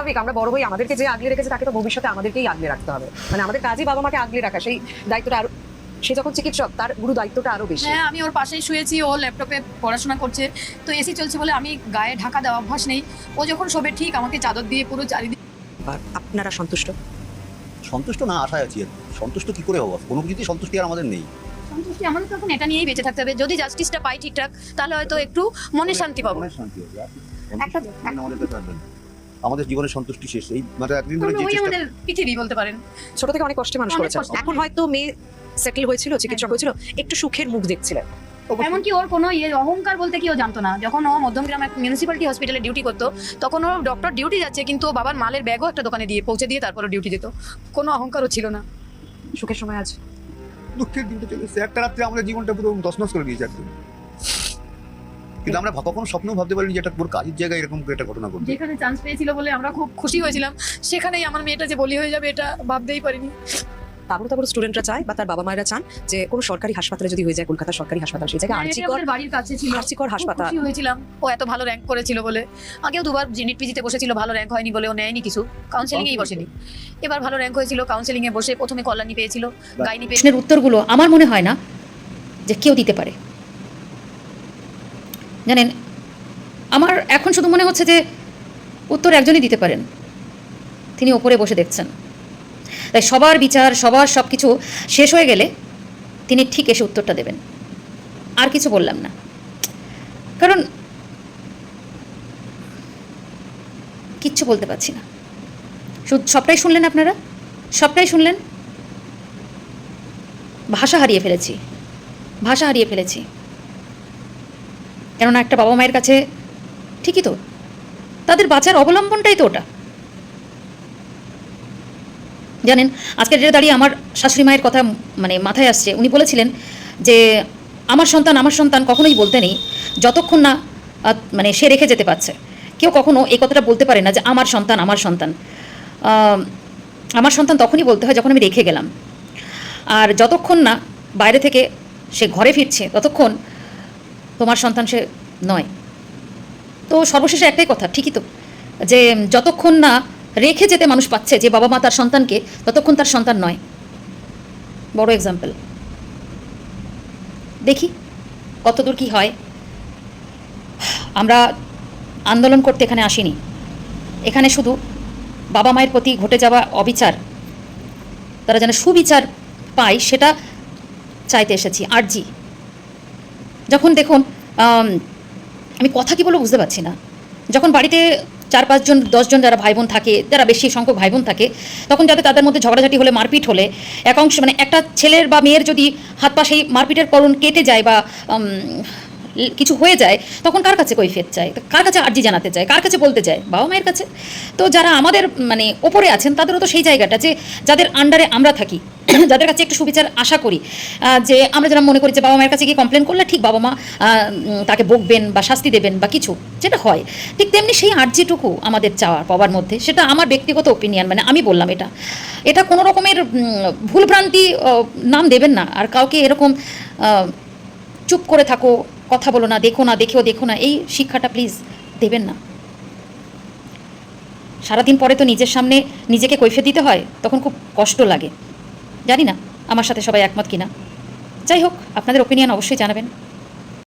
স্বাভাবিক আমরা বড় হই আমাদেরকে যে আগলে রেখেছে তাকে তো ভবিষ্যতে আমাদেরকেই আগলে রাখতে হবে। মানে আমাদের কাজই বাবা মাকে আগলে রাখা সেই দায়িত্বটা আরও সে যখন চিকিৎসক তার গুরু দায়িত্বটা আরও বেশি। হ্যাঁ আমি ওর পাশেই শুয়েছি ও ল্যাপটপে পড়াশোনা করছে। তো এসি চলছে বলে আমি গায়ে ঢাকা দেওয়া অভ্যাস নেই। ও যখন শোবে ঠিক আমাকে চাদর দিয়ে পুরো চারিদিকে আর আপনারা সন্তুষ্ট? সন্তুষ্ট না আশায় আছি। সন্তুষ্ট কি করে হব? কোনো কিছুতেই সন্তুষ্টি আর আমাদের নেই। সন্তুষ্টি আমাদের তখন এটা নিয়েই বেঁচে থাকতে হবে। যদি জাস্টিসটা পাই ঠিকঠাক তাহলে হয়তো একটু মনে শান্তি পাবো। মনের শান্তি হবে। একটা- আমাদের কাছে আসবে না। আমাদের জীবনের সন্তুষ্টি শেষ। এই মানে একদিন ধরে যে চেষ্টা আমাদের পৃথিবী বলতে পারেন। ছোট থেকে অনেক কষ্টে মানুষ করেছে এখন হয়তো মেয়ে সেটেল হয়েছিল চিকিৎসক হয়েছিল একটু সুখের মুখ দেখছিলেন। এমনকি ওর কোনো ইয়ে অহংকার বলতে কি ও জানতো না। যখন ও মধ্যমগ্রাম এক মিউনিসিপ্যালিটি হসপিটালে ডিউটি করতো তখন ও ডক্টর ডিউটি যাচ্ছে কিন্তু ও বাবার মালের ব্যাগও একটা দোকানে দিয়ে পৌঁছে দিয়ে তারপর ডিউটি যেত কোনো অহংকারও ছিল না। সুখের সময় আছে দুঃখের দিনটা চলে এসেছে। একটা রাত্রে আমাদের জীবনটা পুরো দশনস করে দিয়েছে একদম। কিন্তু আমরা কখনো স্বপ্নেও ভাবতে পারিনি যে এটা পুরো কাজের জায়গায় এরকম একটা ঘটনা ঘটবে। যেখানে চান্স পেয়েছিল বলে আমরা খুব খুশি হয়েছিলাম। সেখানেই আমার মেয়েটা যে বলি হয়ে যাবে এটা ভাবতেই পারিনি। তারপর তারপর স্টুডেন্টরা চায় বা তার বাবা মায়েরা চান যে কোনো সরকারি হাসপাতালে যদি হয়ে যায় কলকাতা সরকারি হাসপাতাল সেই জায়গায় হ্যাঁ, বাড়ির কাছে ছিল। হাসপাতাল। হয়েছিলাম। ও এত ভালো র্যাঙ্ক করেছিল বলে। আগেও দুবার জিনিট পিজিতে বসেছিল ভালো র্যাঙ্ক হয়নি বলে ও নেয়নি কিছু। কাউন্সেলিং এই বসেনি। এবার ভালো র্যাঙ্ক হয়েছিল কাউন্সেলিং এ বসে প্রথমে কল্যাণী পেয়েছিল গাইনি পেয়েছিল প্রশ্নের উত্তরগুলো আমার মনে হয় না যে কেউ দিতে পারে। জানেন, আমার এখন শুধু মনে হচ্ছে যে উত্তর একজনই দিতে পারেন। তিনি ওপরে বসে দেখছেন। তাই সবার বিচার, সবার সব কিছু শেষ হয়ে গেলে তিনি ঠিক এসে উত্তরটা দেবেন। আর কিছু বললাম না। কারণ কিচ্ছু বলতে পারছি না। সবটাই শুনলেন আপনারা? সবটাই শুনলেন? ভাষা হারিয়ে ফেলেছি। ভাষা হারিয়ে ফেলেছি। কেননা একটা বাবা মায়ের কাছে ঠিকই তো। তাদের বাঁচার অবলম্বনটাই তো ওটা। জানেন, আজকের ডেটে দাঁড়িয়ে আমার শাশুড়ি মায়ের কথা মানে মাথায় আসছে। উনি বলেছিলেন যে, আমার সন্তান আমার সন্তান কখনোই বলতে নেই, যতক্ষণ না মানে সে রেখে যেতে পারছে। কেউ কখনো এই কথাটা বলতে পারে না যে, আমার সন্তান আমার সন্তান। আমার সন্তান তখনই বলতে হয় যখন আমি রেখে গেলাম। আর যতক্ষণ না বাইরে থেকে সে ঘরে ফিরছে, ততক্ষণ তোমার সন্তান সে নয়। তো সর্বশেষে একটাই কথা, ঠিকই তো, যে যতক্ষণ না রেখে যেতে মানুষ পাচ্ছে যে বাবা মা তার সন্তানকে, ততক্ষণ তার সন্তান নয়। বড় এক্সাম্পল দেখি কতদূর কি হয়। আমরা আন্দোলন করতে এখানে আসিনি। এখানে শুধু বাবা মায়ের প্রতি ঘটে যাওয়া অবিচার, তারা যেন সুবিচার পায়, সেটা চাইতে এসেছি। আরজি যখন দেখুন, আমি কথা কি বলে বুঝতে পারছি না। যখন বাড়িতে চার পাঁচজন দশজন যারা ভাই বোন থাকে, যারা বেশি সংখ্যক ভাই বোন থাকে, তখন যাতে তাদের মধ্যে ঝগড়াঝাটি হলে, মারপিট হলে একাংশ মানে একটা ছেলের বা মেয়ের যদি হাত পা সেই মারপিটের করুন কেটে যায় বা কিছু হয়ে যায়, তখন কার কাছে কৈফিয়ত চায় কার কাছে আর্জি জানাতে চায় কার কাছে বলতে চায় বাবা মায়ের কাছে। তো যারা আমাদের মানে ওপরে আছেন, তাদেরও তো সেই জায়গাটা যে, যাদের আন্ডারে আমরা থাকি যাদের কাছে একটু সুবিচার আশা করি যে আমরা যারা মনে করি যে বাবা মায়ের কাছে গিয়ে কমপ্লেন করলে ঠিক বাবা মা তাকে বকবেন বা শাস্তি দেবেন বা কিছু, যেটা হয়। ঠিক তেমনি সেই আর্জিটুকু আমাদের চাওয়ার, পাওয়ার মধ্যে, সেটা আমার ব্যক্তিগত ওপিনিয়ন মানে আমি বললাম এটা। এটা কোনো রকমের ভুলভ্রান্তি নাম দেবেন না। আর কাউকে এরকম চুপ করে থাকো, কথা বলো না, দেখো না, দেখেও দেখো না, এই শিক্ষাটা প্লিজ দেবেন না। সারাদিন পরে তো নিজের সামনে নিজেকে কৈফে দিতে হয়, তখন খুব কষ্ট লাগে। জানি না আমার সাথে সবাই একমত কিনা। যাই হোক আপনাদের ওপিনিয়ন অবশ্যই জানাবেন।